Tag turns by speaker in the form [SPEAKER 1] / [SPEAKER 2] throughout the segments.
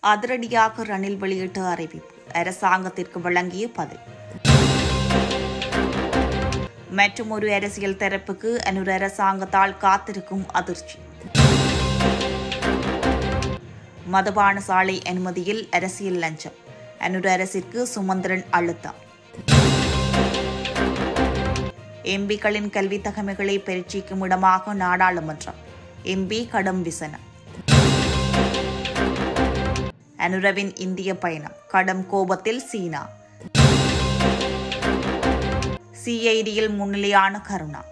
[SPEAKER 1] அதிரடியாக ரணில் வெளியிட்ட அறிவிப்பு. அரசாங்கத்திற்கு வழங்கிய பதில். மற்றும் ஒரு அரசியல் தரப்புக்கு அனுர் அரசாங்கத்தால் காத்திருக்கும் அதிர்ச்சி. மதுபான சாலை அனுமதியில் அரசியல் லஞ்சம். அனுர் அரசிற்கு சுமந்திரன் அழுத்தம். எம்பிக்களின் கல்வி தகமைகளை பரீட்சிக்கும் இடமாக நாடாளுமன்றம். எம்பி கடும் விசனம். அனுரவின் இந்திய பயணம். கடும் கோபத்தில் சீனா. சிஐடியில் முன்னிலையான கருணா.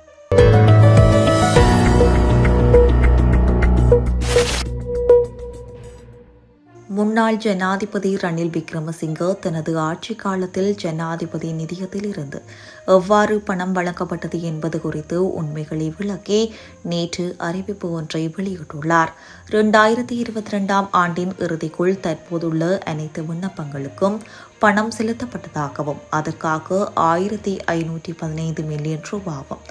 [SPEAKER 1] முன்னாள் ஜனாதிபதி ரணில் விக்ரமசிங்க தனது ஆட்சி காலத்தில் ஜனாதிபதி நிதியத்தில் இருந்து எவ்வாறு பணம் வழங்கப்பட்டது என்பது குறித்து உண்மைகளை விளக்கி நேற்று அறிவிப்பு ஒன்றை வெளியிட்டுள்ளார். இரண்டாயிரத்தி இருபத்தி ரெண்டாம் ஆண்டின் இறுதிக்குள் தற்போதுள்ள அனைத்து விண்ணப்பங்களுக்கும் பணம் செலுத்தப்பட்டதாகவும் அதற்காக ஆயிரத்தி ஐநூற்றி பதினைந்து மில்லியன் ரூபாவும்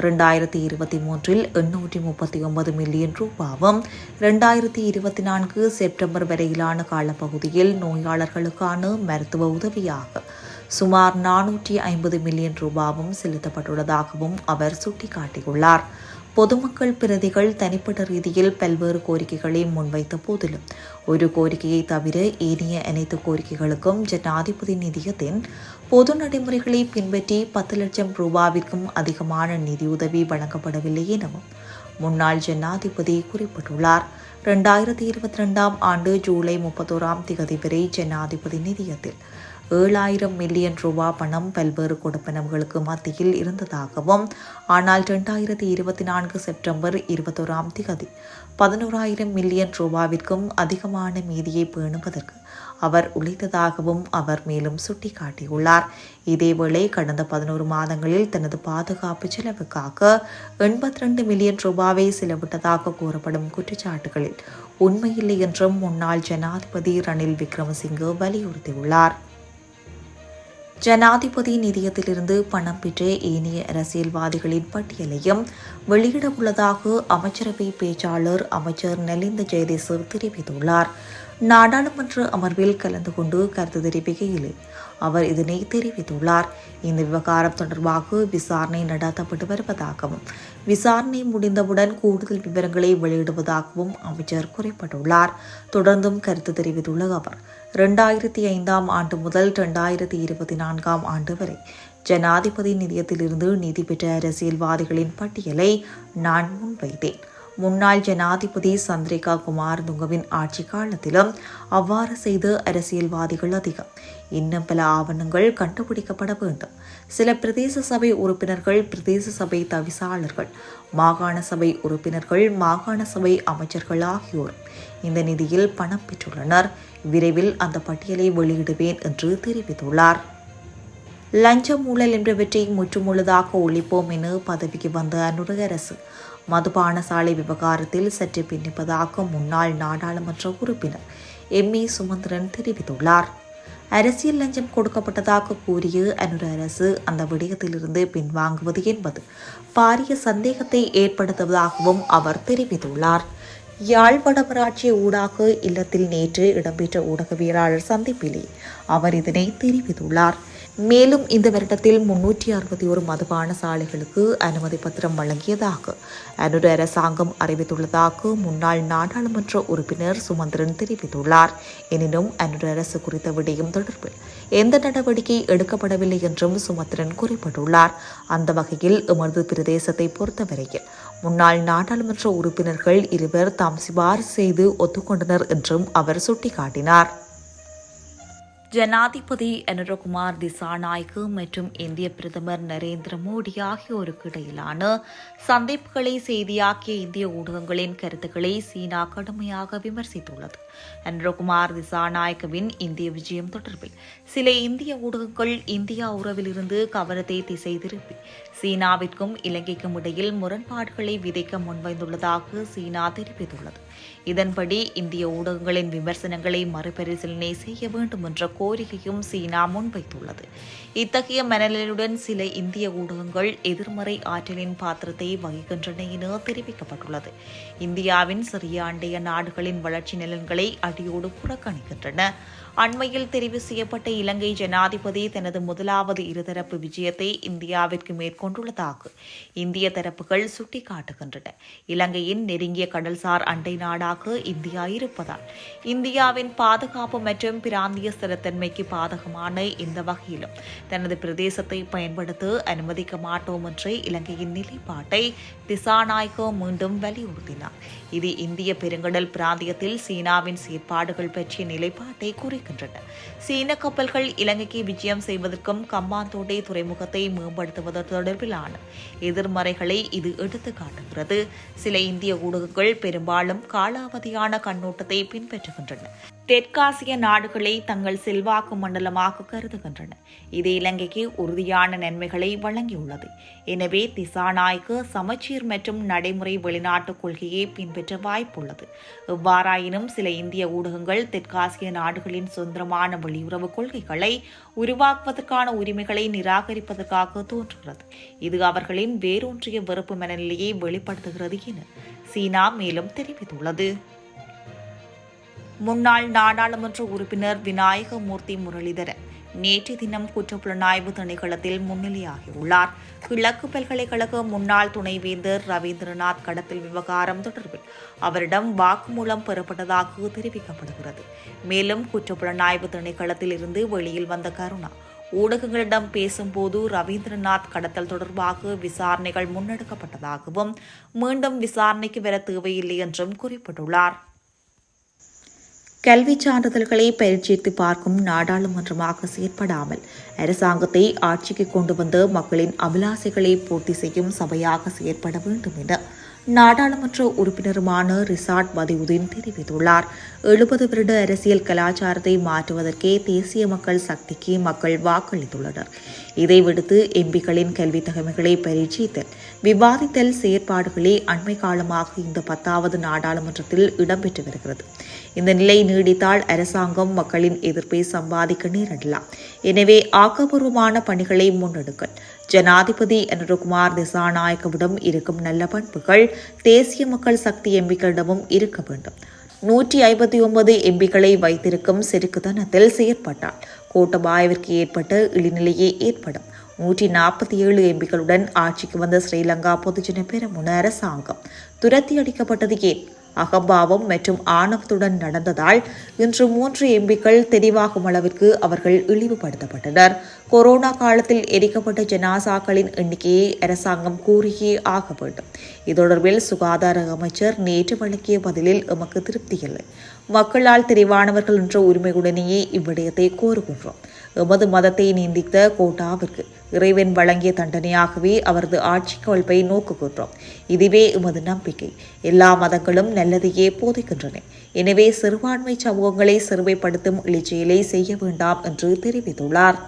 [SPEAKER 1] இரண்டாயிரத்தி இருபத்தி மூன்றில் எண்ணூற்றி முப்பத்தி ஒன்பது மில்லியன் ரூபாவும் இரண்டாயிரத்தி இருபத்தி நான்கு செப்டம்பர் வரையிலான காலப்பகுதியில் நோயாளர்களுக்கான மருத்துவ உதவியாக சுமார் நானூற்றி ஐம்பது மில்லியன் ரூபாவும் செலுத்தப்பட்டுள்ளதாகவும் அவர் சுட்டிக்காட்டியுள்ளார். பொதுமக்கள் பிரதிகள் தனிப்பட்ட ரீதியில் பல்வேறு கோரிக்கைகளை முன்வைத்த போதிலும் ஒரு கோரிக்கையை தவிர ஏனைய அனைத்து கோரிக்கைகளுக்கும் ஜனாதிபதி நிதியத்தின் பொது நடைமுறைகளை பின்பற்றி பத்து லட்சம் ரூபாவிற்கும் அதிகமான நிதியுதவி வழங்கப்படவில்லை எனவும் முன்னாள் ஜனாதிபதி குறிப்பிட்டுள்ளார். ரெண்டாயிரத்தி இருபத்தி ரெண்டாம் ஆண்டு ஜூலை முப்பத்தோராம் திகதி வரை ஜனாதிபதி நிதியத்தில் ஏழாயிரம் மில்லியன் ரூபா பணம் பல்வேறு கொடுப்பனவுகளுக்கு மத்தியில் இருந்ததாகவும் ஆனால் இரண்டாயிரத்தி இருபத்தி நான்கு செப்டம்பர் இருபத்தோராம் திகதி பதினோராயிரம் மில்லியன் ரூபாவிற்கும் அதிகமான மீதியை பேணுவதற்கு அவர் உழைத்ததாகவும் அவர் மேலும் சுட்டிக்காட்டியுள்ளார். இதேவேளை கடந்த பதினோரு மாதங்களில் தனது பாதுகாப்பு செலவுக்காக எண்பத்தி ரெண்டு மில்லியன் ரூபாவை செலவிட்டதாக கூறப்படும் குற்றச்சாட்டுகளில் உண்மையில்லை என்றும் முன்னாள் ஜனாதிபதி ரணில் விக்ரமசிங்கே வலியுறுத்தியுள்ளார். ஜனாதிபதி நிதியத்திலிருந்து பணம் பெற்ற ஏனைய அரசியல்வாதிகளின் பட்டியலையும் வெளியிட உள்ளதாக அமைச்சரவை பேச்சாளர் அமைச்சர் நலிந்த ஜெயதேசர் தெரிவித்துள்ளார். நாடாளுமன்ற அமர்வில் கலந்து கொண்டு கருத்து தெரிவிக்கையில் அவர் இதனை தெரிவித்துள்ளார். இந்த விவகாரம் தொடர்பாக விசாரணை நடத்தப்பட்டு வருவதாகவும் விசாரணை முடிந்தவுடன் கூடுதல் விவரங்களை வெளியிடுவதாகவும் அமைச்சர் குறிப்பிட்டுள்ளார். தொடர்ந்தும் கருத்து தெரிவித்துள்ள அவர் இரண்டாயிரத்தி ஐந்தாம் ஆண்டு முதல் இரண்டாயிரத்தி இருபத்தி நான்காம் ஆண்டு வரை ஜனாதிபதி நிதியத்திலிருந்து நிதி பெற்ற அரசியல்வாதிகளின் பட்டியலை நான் முன்வைத்தேன். முன்னாள் ஜனாதிபதி சந்திரிகா குமார் துங்கவின் ஆட்சி காலத்திலும் அவ்வாறு செய்த அரசியல்வாதிகள் அதிகம். இன்னும் பல ஆவணங்கள் கண்டுபிடிக்கப்பட வேண்டும். சில பிரதேச சபை உறுப்பினர்கள் பிரதேச சபை தவிசாளர்கள் மாகாண சபை உறுப்பினர்கள் மாகாண சபை அமைச்சர்கள் ஆகியோர் இந்த நிதியில் பணம் பெற்றுள்ளனர். விரைவில் அந்த பட்டியலை வெளியிடுவேன் என்று தெரிவித்துள்ளார். லஞ்சம் ஊழல் என்பவற்றை முற்றுமுழுதாக ஒழிப்போம் என பதவிக்கு வந்த அனுரக அரசு. மதுபான சாலை விவகாரத்தில் சற்று பின்னிப்பதாக முன்னாள் நாடாளுமன்ற உறுப்பினர் எம். ஏ. சுமந்திரன் தெரிவித்துள்ளார். அரசியல் லஞ்சம் கொடுக்கப்பட்டதாக கூறிய அனுர அரசு அந்த விடயத்திலிருந்து பின்வாங்குவது என்பது பாரிய சந்தேகத்தை ஏற்படுத்துவதாகவும் அவர் தெரிவித்துள்ளார். யாழ் வடமராட்சி ஊடாக இல்லத்தில் நேற்று இடம்பெற்ற ஊடகவியலாளர் சந்திப்பிலே அவர் இதனை தெரிவித்துள்ளார். மேலும் இந்த வருடத்தில் முன்னூற்றி அறுபத்தி ஒரு மதுபான சாலைகளுக்கு அனுமதி பத்திரம் வழங்கியதாக அனுர அரசாங்கம் அறிவித்துள்ளதாக முன்னாள் நாடாளுமன்ற உறுப்பினர் சுமந்திரன் தெரிவித்துள்ளார். எனினும் அனுர அரசு குறித்த விடயம் தொடர்பில் எந்த நடவடிக்கை எடுக்கப்படவில்லை என்றும் சுமந்திரன் குறிப்பிட்டுள்ளார். அந்த வகையில் எமது பிரதேசத்தை பொறுத்தவரையில் முன்னாள் நாடாளுமன்ற உறுப்பினர்கள் இருவர் தாம் சிபாரிசு செய்து ஒத்துக்கொண்டனர் என்றும் அவர் சுட்டிக்காட்டினார். ஜனாதிபதி அனுரகுமார் திசாநாயக்கு மற்றும் இந்திய பிரதமர் நரேந்திர மோடி ஆகியோருக்கு இடையிலான சந்திப்புகளை செய்தியாக்கிய இந்திய ஊடகங்களின் கருத்துக்களை சீனா கடுமையாக விமர்சித்துள்ளது. அனுரகுமார் திசாநாயக்கவின் இந்திய விஜயம் தொடர்பில் சில இந்திய ஊடகங்கள் இந்தியா உறவிலிருந்து கவனத்தை திசை திருப்பி சீனாவிற்கும் இலங்கைக்கும் இடையில் முரண்பாடுகளை விதைக்க முன்வைந்துள்ளதாக சீனா தெரிவித்துள்ளது. இதன்படி இந்திய ஊடகங்களின் விமர்சனங்களை மறுபரிசீலனை செய்ய வேண்டும் என்ற கோரிக்கையும் சீனா முன்வைத்துள்ளது. இத்தகைய மனநிலையுடன் சில இந்திய ஊடகங்கள் எதிர்மறை ஆற்றலின் பாத்திரத்தை வகிக்கின்றன என தெரிவிக்கப்பட்டுள்ளது. இந்தியாவின் சிறிய அண்டைய நாடுகளின் வளர்ச்சி நலன்களை அடியோடு புறக்கணிக்கின்றன. அண்மையில் தெரிவு செய்யப்பட்ட இலங்கை ஜனாதிபதி தனது முதலாவது இருதரப்பு விஜயத்தை இந்தியாவிற்கு மேற்கொண்டுள்ளதாக இந்திய தரப்புகள் சுட்டிக்காட்டுகின்றன. இலங்கையின் நெருங்கிய கடல்சார் அண்டை நாடாக இந்தியா இருப்பதால் இந்தியாவின் பாதுகாப்பு மற்றும் பிராந்திய ஸ்திரத்தன்மைக்கு பாதகமான இந்த வகையிலும் தனது பிரதேசத்தை பயன்படுத்த அனுமதிக்க மாட்டோம் என்று இலங்கையின் நிலைப்பாட்டை திசாநாயகோ மீண்டும் வலியுறுத்தினார். இது இந்திய பெருங்கடல் பிராந்தியத்தில் சீனாவின் செயற்பாடுகள் பற்றிய நிலைப்பாட்டை இருக்கின்றன. சீன கப்பல்கள் இலங்கைக்கு விஜயம் செய்வதற்கும் கம்மாந்தோட்டை துறைமுகத்தை மேம்படுத்துவது தொடர்பிலான எதிர்மறைகளை இது எடுத்து காட்டுகிறது. சில இந்திய ஊடகங்கள் பெரும்பாலும் காலாவதியான கண்ணோட்டத்தை பின்பற்றுகின்றன. தெற்காசிய நாடுகளை தங்கள் செல்வாக்கு மண்டலமாக கருதுகின்றன. இது இலங்கைக்கு உறுதியான நன்மைகளை வழங்கியுள்ளது. எனவே திசாநாய்க்கு சமச்சீர் மற்றும் நடைமுறை வெளிநாட்டுக் கொள்கையை பின்பற்ற வாய்ப்புள்ளது. எவ்வாறாயினும் சில இந்திய ஊடகங்கள் தெற்காசிய நாடுகளின் சுதந்திரமான வெளியுறவு கொள்கைகளை உருவாக்குவதற்கான உரிமைகளை நிராகரிப்பதற்காக தோன்றுகிறது. இது அவர்களின் வேரூன்றிய வெறுப்பு மனநிலையை வெளிப்படுத்துகிறது என சீனா மேலும் தெரிவித்துள்ளது. முன்னாள் நாடாளுமன்ற உறுப்பினர் விநாயகமூர்த்தி முரளிதரன் நேற்று தினம் குற்றப்புலனாய்வு திணைக்களத்தில் முன்னிலையாகியுள்ளார். கிழக்கு பல்கலைக்கழக முன்னாள் துணைவேந்தர் ரவீந்திரநாத் கடத்தல் விவகாரம் தொடர்பில் அவரிடம் வாக்குமூலம் பெறப்பட்டதாக தெரிவிக்கப்படுகிறது. மேலும் குற்றப்புலனாய்வு திணைக்களத்தில் இருந்து வெளியில் வந்த கருணா ஊடகங்களிடம் பேசும்போது ரவீந்திரநாத் கடத்தல் தொடர்பாக விசாரணைகள் முன்னெடுக்கப்பட்டதாகவும் மீண்டும் விசாரணைக்கு வர தேவையில்லை என்றும் குறிப்பிட்டுள்ளார். கல்வி சான்றிதழ்களை பயிற்சித்து பார்க்கும் நாடாளுமன்றமாக செயற்படாமல் அரசாங்கத்தை ஆட்சிக்கு கொண்டு வந்து மக்களின் அபிலாசைகளை பூர்த்தி செய்யும் சபையாக செயற்பட வேண்டும் என நாடாளுமன்ற உறுப்பினருமான ரிசாட் பதியுதீன் தெரிவித்துள்ளார். எழுபது வருட அரசியல் கலாச்சாரத்தை மாற்றுவதற்கே தேசிய மக்கள் சக்திக்கு மக்கள் வாக்களித்துள்ளனர். இதை விடுத்து எம்பிக்களின் கல்வி தகமைகளை பரீட்சித்தல் விவாதித்தல் செயற்பாடுகளே அண்மை காலமாக இந்த பத்தாவது நாடாளுமன்றத்தில் இடம்பெற்று வருகிறது. இந்த நிலை நீடித்தால் அரசாங்கம் மக்களின் எதிர்ப்பை சம்பாதிக்க நேரிடலாம். எனவே ஆக்கப்பூர்வமான பணிகளை முன்னெடுக்கல் ஜனாதிபதி அனுரகுமார் திசாநாயக்கவிடம் இருக்கும் நல்ல பண்புகள் தேசிய மக்கள் சக்தி எம்பிக்களிடமும் இருக்க வேண்டும். நூற்றி ஐம்பத்தி ஒன்பது எம்பிக்களை வைத்திருக்கும் செருக்குத்தனத்தில் செயற்பட்டால் கோட்டபாயவிற்கு ஏற்பட்ட இழிநிலையே ஏற்படும். நூற்றி நாற்பத்தி ஏழு எம்பிக்களுடன் ஆட்சிக்கு வந்த ஸ்ரீலங்கா பொதுஜன பெருமுன அரசாங்கம் துரத்தி அடிக்கப்பட்டது ஏன்? அகம்பாவம் மற்றும் ஆணவத்துடன் நடந்ததால் இன்று மூன்று எம்பிக்கள் தெரிவாகும் அளவிற்கு அவர்கள் இழிவுபடுத்தப்பட்டனர். கொரோனா காலத்தில் எரிக்கப்பட்ட ஜனாசாக்களின் எண்ணிக்கையை அரசாங்கம் கூறியே ஆக வேண்டும். இது தொடர்பில் சுகாதார அமைச்சர் நேற்று வழங்கிய பதிலில் எமக்கு திருப்தியில்லை மக்களால் தெரிவானவர்கள் என்ற உரிமையுடனேயே இவ்விடயத்தை கோருகின்றோம். எமது மதத்தை நீந்தித்த கோட்டாவிற்கு இறைவன் வழங்கிய தண்டனையாகவே அவரது ஆட்சி கொள்பை நோக்குகின்றோம். இதுவே எமது நம்பிக்கை. எல்லா மதங்களும் நல்லதையே போதிக்கின்றன. எனவே சிறுபான்மை சமூகங்களை சிறுமைப்படுத்தும் இழிச்செயலை செய்ய வேண்டாம் என்று தெரிவித்துள்ளார்.